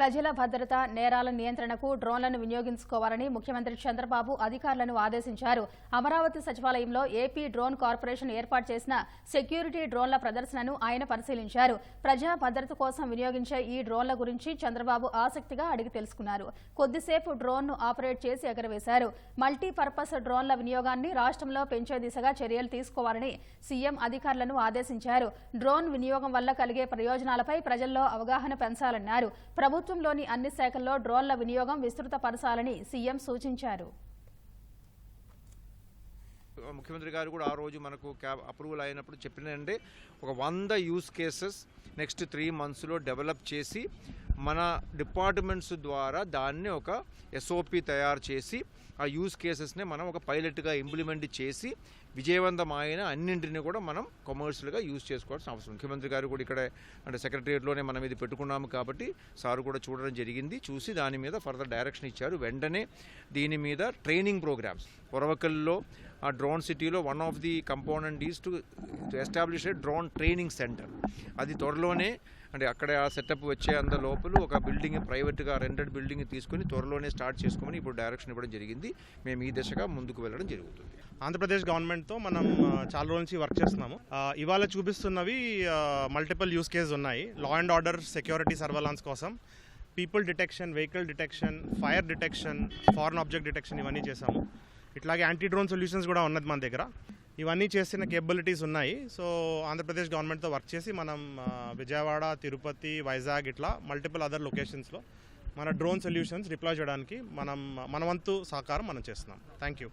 ప్రజల భద్రత నేరాల నియంత్రణకు డ్రోన్లను వినియోగించుకోవాలని ముఖ్యమంత్రి చంద్రబాబు అధికారులను ఆదేశించారు. అమరావతి సచివాలయంలో ఏపీ డ్రోన్ కార్పొరేషన్ ఏర్పాటు చేసిన సెక్యూరిటీ డ్రోన్ల ప్రదర్శనను ఆయన పరిశీలించారు. ప్రజా భద్రత కోసం వినియోగించే ఈ డ్రోన్ల గురించి చంద్రబాబు ఆసక్తిగా అడిగి తెలుసుకున్నారు. కొద్దిసేపు డ్రోన్ను ఆపరేట్ చేసి ఎగరవేశారు. మల్టీపర్పస్ డ్రోన్ల వినియోగాన్ని రాష్ట్రంలో పెంచే దిశగా చర్యలు తీసుకోవాలని సీఎం అధికారులను ఆదేశించారు. డ్రోన్ వినియోగం వల్ల కలిగే ప్రయోజనాలపై ప్రజల్లో అవగాహన పెంచాలన్నారు. ప్రభుత్వంలోని అన్ని శాఖల్లో డ్రోన్ల వినియోగం విస్తృతపరచాలని సీఎం సూచించారు. ముఖ్యమంత్రి గారు కూడా ఆ రోజు మనకు క్యాబ్ అప్రూవల్ అయినప్పుడు చెప్పినండి. ఒక వంద యూస్ కేసెస్ నెక్స్ట్ త్రీ మంత్స్లో డెవలప్ చేసి మన డిపార్ట్మెంట్స్ ద్వారా దాన్ని ఒక ఎస్ఓపి తయారు చేసి ఆ యూస్ కేసెస్ని మనం ఒక పైలట్గా ఇంప్లిమెంట్ చేసి విజయవంతమైన అన్నింటిని కూడా మనం కమర్షియల్గా యూజ్ చేసుకోవాల్సిన అవసరం. ముఖ్యమంత్రి గారు కూడా ఇక్కడ అంటే సెక్రటరియట్లోనే మనం ఇది పెట్టుకున్నాము కాబట్టి సారు కూడా చూడడం జరిగింది. చూసి దాని మీద ఫర్దర్ డైరెక్షన్ ఇచ్చారు. వెంటనే దీని మీద ట్రైనింగ్ ప్రోగ్రామ్స్ పొరవకల్లో ఆ డ్రోన్ సిటీలో one of the component is to establish a drone training center. అది త్వరలోనే అంటే అక్కడ ఆ సెటప్ వచ్చే అంత లోపల ఒక బిల్డింగ్ ప్రైవేట్గా రెంటెడ్ బిల్డింగ్ తీసుకుని త్వరలోనే స్టార్ట్ చేసుకోమని ఇప్పుడు డైరెక్షన్ ఇవ్వడం జరిగింది. మేము ఈ దిశగా ముందుకు వెళ్ళడం జరుగుతుంది. ఆంధ్రప్రదేశ్ గవర్నమెంట్తో మనం చాలా రోజుల నుంచి వర్క్ చేస్తున్నాము. ఇవాళ చూపిస్తున్నవి మల్టిపుల్ యూస్ కేస్ ఉన్నాయి. Law and order security surveillance కోసం people detection vehicle detection fire detection foreign object detection ఇవన్నీ చేసాము ఇట్లాగే యాంటీ డ్రోన్ సొల్యూషన్స్ కూడా ఉన్నది మన దగ్గర. ఇవన్నీ చేసిన కేపబిలిటీస్ ఉన్నాయి. సో ఆంధ్రప్రదేశ్ గవర్నమెంట్తో వర్క్ చేసి మనం విజయవాడ తిరుపతి వైజాగ్ ఇట్లా మల్టిపుల్ అదర్ లొకేషన్స్లో మన డ్రోన్ సొల్యూషన్స్ డిప్లాయ్ చేయడానికి మనం మన వంతు సహకారం మనం చేస్తున్నాం. Thank you